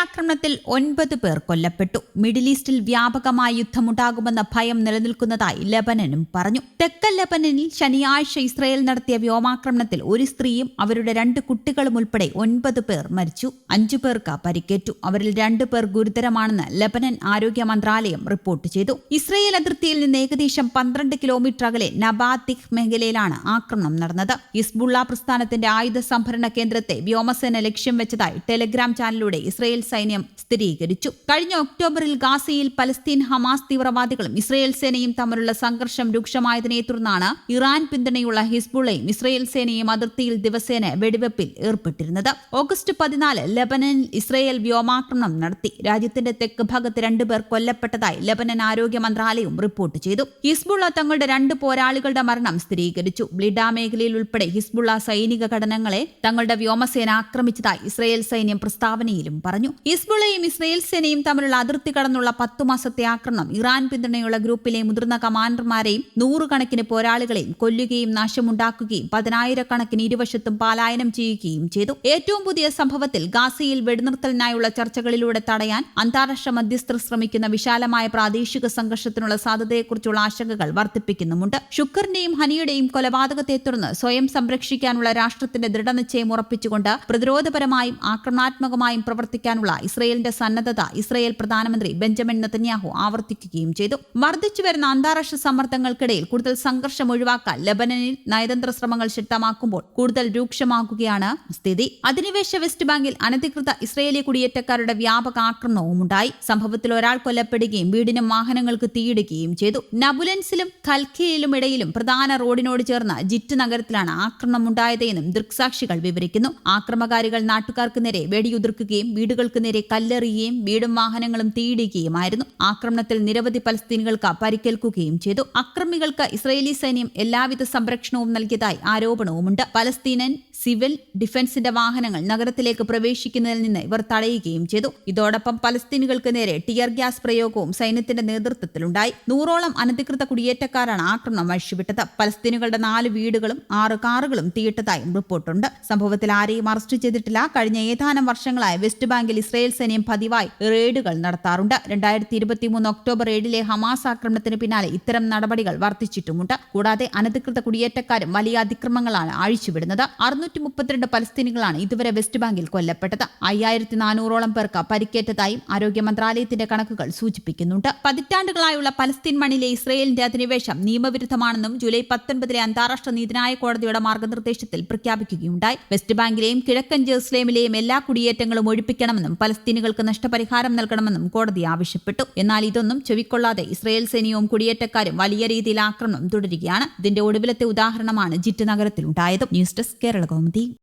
ആക്രമണത്തിൽ ഒൻപത് പേർ കൊല്ലപ്പെട്ടു. മിഡിൽ ഈസ്റ്റിൽ വ്യാപകമായ യുദ്ധമുണ്ടാകുമെന്ന ഭയം നിലനിൽക്കുന്നതായി ലബനനും പറഞ്ഞു. തെക്കൻ ലബനനിൽ ശനിയാഴ്ച ഇസ്രയേൽ നടത്തിയ വ്യോമാക്രമണത്തിൽ ഒരു സ്ത്രീയും അവരുടെ രണ്ട് കുട്ടികളും ഉൾപ്പെടെ ഒൻപത് പേർ മരിച്ചു. അഞ്ചു പേർക്ക് പരിക്കേറ്റു. അവരിൽ രണ്ടു പേർ ഗുരുതരമാണെന്ന് ലബനൻ ആരോഗ്യ മന്ത്രാലയം റിപ്പോർട്ട് ചെയ്തു. ഇസ്രയേൽ അതിർത്തിയിൽ നിന്ന് ഏകദേശം പന്ത്രണ്ട് കിലോമീറ്റർ അകലെ നബാത്തിഖ് മേഖലയിലാണ് ആക്രമണം നടന്നത്. ഇസ്ബുള്ള പ്രസ്ഥാനത്തിന്റെ ആയുധ സംഭരണ കേന്ദ്രത്തെ വ്യോമസേന ലക്ഷ്യം വെച്ചതായി ടെലിഗ്രാം ചാനലിലൂടെ ഇസ്രയേൽ സൈന്യം സ്ഥിരീകരിച്ചു. കഴിഞ്ഞ ഒക്ടോബറിൽ ഗാസയിൽ പലസ്തീൻ ഹമാസ് തീവ്രവാദികളും ഇസ്രയേൽ സേനയും തമ്മിലുള്ള സംഘർഷം രൂക്ഷമായതിനെ തുടർന്നാണ് ഇറാൻ പിന്തുണയുള്ള ഹിസ്ബുളയും ഇസ്രയേൽ സേനയും അതിർത്തിയിൽ ദിവസേന വെടിവെപ്പിൽ ഏർപ്പെട്ടിരുന്നത്. ഓഗസ്റ്റ് പതിനാല് ലബനനിൽ ഇസ്രയേൽ വ്യോമാക്രമണം നടത്തി. രാജ്യത്തിന്റെ തെക്ക് ഭാഗത്ത് രണ്ടുപേർ കൊല്ലപ്പെട്ടതായി ലബനൻ ആരോഗ്യ മന്ത്രാലയം റിപ്പോർട്ട് ചെയ്തു. ഹിസ്ബുള്ള തങ്ങളുടെ രണ്ട് പോരാളികളുടെ മരണം സ്ഥിരീകരിച്ചു. ബ്ലിഡ മേഖലയിൽ ഉൾപ്പെടെ ഹിസ്ബുള്ള സൈനിക ഘടനകളെ തങ്ങളുടെ വ്യോമസേന ആക്രമിച്ചതായി ഇസ്രയേൽ സൈന്യം പ്രസ്താവനയിലും പറഞ്ഞു. ഹിസ്ബുള്ളയും ഇസ്രയേൽ സേനയും തമ്മിലുള്ള അതിർത്തി കടന്നുള്ള പത്തു മാസത്തെ ആക്രമണം ഇറാൻ പിന്തുണയുള്ള ഗ്രൂപ്പിലെ മുതിർന്ന കമാൻഡർമാരെയും നൂറുകണക്കിന് പോരാളികളെയും കൊല്ലുകയും നാശമുണ്ടാക്കുകയും പതിനായിരക്കണക്കിന് ഇരുവശത്തും പലായനം ചെയ്യുകയും ചെയ്തു. ഏറ്റവും പുതിയ സംഭവത്തിൽ ഗാസയിൽ വെടിനിർത്തലിനായുള്ള ചർച്ചകളിലൂടെ തടയാൻ അന്താരാഷ്ട്ര മധ്യസ്ഥർ ശ്രമിക്കുന്ന വിശാലമായ പ്രാദേശിക സംഘർഷത്തിനുള്ള സാധ്യതയെക്കുറിച്ചുള്ള ആശങ്കകൾ വർദ്ധിപ്പിക്കുന്നുമുണ്ട്. ഷുക്കറിന്റെയും ഹനിയുടെയും കൊലപാതകത്തെ തുടർന്ന് സ്വയം സംരക്ഷിക്കാനുള്ള രാഷ്ട്രത്തിന്റെ ദൃഢനിശ്ചയം ഉറപ്പിച്ചുകൊണ്ട് പ്രതിരോധപരമായും ആക്രമണാത്മകമായും പ്രവർത്തിക്കാനുള്ള ഇസ്രയേലിന്റെ സന്നദ്ധത ഇസ്രയേൽ പ്രധാനമന്ത്രി ബെഞ്ചമിൻ നെതന്യാഹു ആവർത്തിക്കുകയും ചെയ്തു. വർദ്ധിച്ചുവരുന്ന അന്താരാഷ്ട്ര സമ്മർദ്ദങ്ങൾക്കിടയിൽ കൂടുതൽ സംഘർഷം ഒഴിവാക്കാൻ ലബനനിൽ നയതന്ത്ര ശ്രമങ്ങൾ ശക്തമാക്കുമ്പോൾ കൂടുതൽ രൂക്ഷമാകുകയാണ് സ്ഥിതി. അധിനിവേശ വെസ്റ്റ് ബാങ്കിൽ അനധികൃത ഇസ്രയേലി കുടിയേറ്റക്കാരുടെ വ്യാപക ആക്രമണവും ഉണ്ടായി. സംഭവത്തിൽ ഒരാൾ കൊല്ലപ്പെടുകയും വീടിനും വാഹനങ്ങൾക്ക് തീയിടുകയും ചെയ്തു. നബുലൻസിലും ഖൽഖിയിലും ഇടയിലും പ്രധാന റോഡിനോട് ചേർന്ന ജിറ്റ് നഗരത്തിലാണ് ആക്രമണം ഉണ്ടായതെന്നും ദൃക്സാക്ഷികൾ വിവരിക്കുന്നു. ആക്രമകാരികൾ നാട്ടുകാർക്ക് നേരെ വെടിയുതിർക്കുകയും വീടുകൾക്ക് നേരെ കല്ലെറിയുകയും വീടും വാഹനങ്ങളും തീയിടുകയുമായിരുന്നു ആക്രമണത്തിൽ നിരവധി പലസ്തീനികൾക്ക് പരിക്കേൽക്കുകയും ചെയ്തു. അക്രമികൾക്ക് ഇസ്രയേലി സൈന്യം എല്ലാവിധ സംരക്ഷണവും നൽകിയതായി ആരോപണവുമുണ്ട്. പലസ്തീനൻ സിവിൽ ഡിഫൻസിന്റെ വാഹനങ്ങൾ നഗരത്തിലേക്ക് പ്രവേശിക്കുന്നതിൽ നിന്ന് ഇവർ തടയുകയും ചെയ്തു. ഇതോടൊപ്പം പലസ്തീനുകൾക്ക് നേരെ ടിയർ ഗ്യാസ് പ്രയോഗവും സൈന്യത്തിന്റെ നേതൃത്വത്തിലുണ്ടായി. നൂറോളം അനധികൃത കുടിയേറ്റക്കാരാണ് ആക്രമണം അഴിച്ചുവിട്ടത് പലസ്തീനുകളുടെ നാല് വീടുകളും ആറ് കാറുകളും തീയിട്ടതായും റിപ്പോർട്ടുണ്ട്. സംഭവത്തിൽ ആരെയും അറസ്റ്റ് ചെയ്തിട്ടില്ല. കഴിഞ്ഞ ഏതാനും വർഷങ്ങളായി വെസ്റ്റ് ബാങ്കിൽ ഇസ്രയേൽ സൈന്യം പതിവായി റെയ്ഡുകൾ നടത്താറുണ്ട്. രണ്ടായിരത്തി ഇരുപത്തിമൂന്ന് ഒക്ടോബർ ഏഴിലെ ഹമാസ് ആക്രമണത്തിന് പിന്നാലെ ഇത്തരം നടപടികൾ വർദ്ധിച്ചിട്ടുമുണ്ട്. കൂടാതെ അനധികൃത കുടിയേറ്റക്കാരും വലിയ അതിക്രമങ്ങളാണ് അഴിച്ചുവിടുന്നത് അറുന്നൂറ്റി മുപ്പത്തിരണ്ട് പലസ്തീനികളാണ് ഇതുവരെ വെസ്റ്റ് ബാങ്കിൽ കൊല്ലപ്പെട്ടത്. അയ്യായിരത്തി നാനൂറോളം പേർക്ക് പരിക്കേറ്റതായും ആരോഗ്യ മന്ത്രാലയത്തിന്റെ കണക്കുകൾ സൂചിപ്പിക്കുന്നുണ്ട്. പതിറ്റാണ്ടുകളായുള്ള പലസ്തീൻ മണ്ണിലെ ഇസ്രയേലിന്റെ അധിനിവേശം നിയമവിരുദ്ധമാണെന്നും ജൂലൈ പത്തൊൻപതിലെ അന്താരാഷ്ട്ര നീതിന്യായ കോടതിയുടെ മാർഗനിർദ്ദേശത്തിൽ പ്രഖ്യാപിക്കുകയുണ്ടായി. വെസ്റ്റ് ബാങ്കിലെയും കിഴക്കൻ ജെറുസലേമിലെയും എല്ലാ കുടിയേറ്റങ്ങളും ഒഴിപ്പിക്കണമെന്നും പലസ്തീനുകൾക്ക് നഷ്ടപരിഹാരം നൽകണമെന്നും കോടതി ആവശ്യപ്പെട്ടു. എന്നാൽ ഇതൊന്നും ചെവിക്കൊള്ളാതെ ഇസ്രയേൽ സൈന്യവും കുടിയേറ്റക്കാരും വലിയ രീതിയിൽ ആക്രമണം തുടരുകയാണ്. ഇതിന്റെ ഒടുവിലത്തെ ഉദാഹരണമാണ് ജിറ്റ് നഗരത്തിലുണ്ടായത്. News desk Kerala 目的。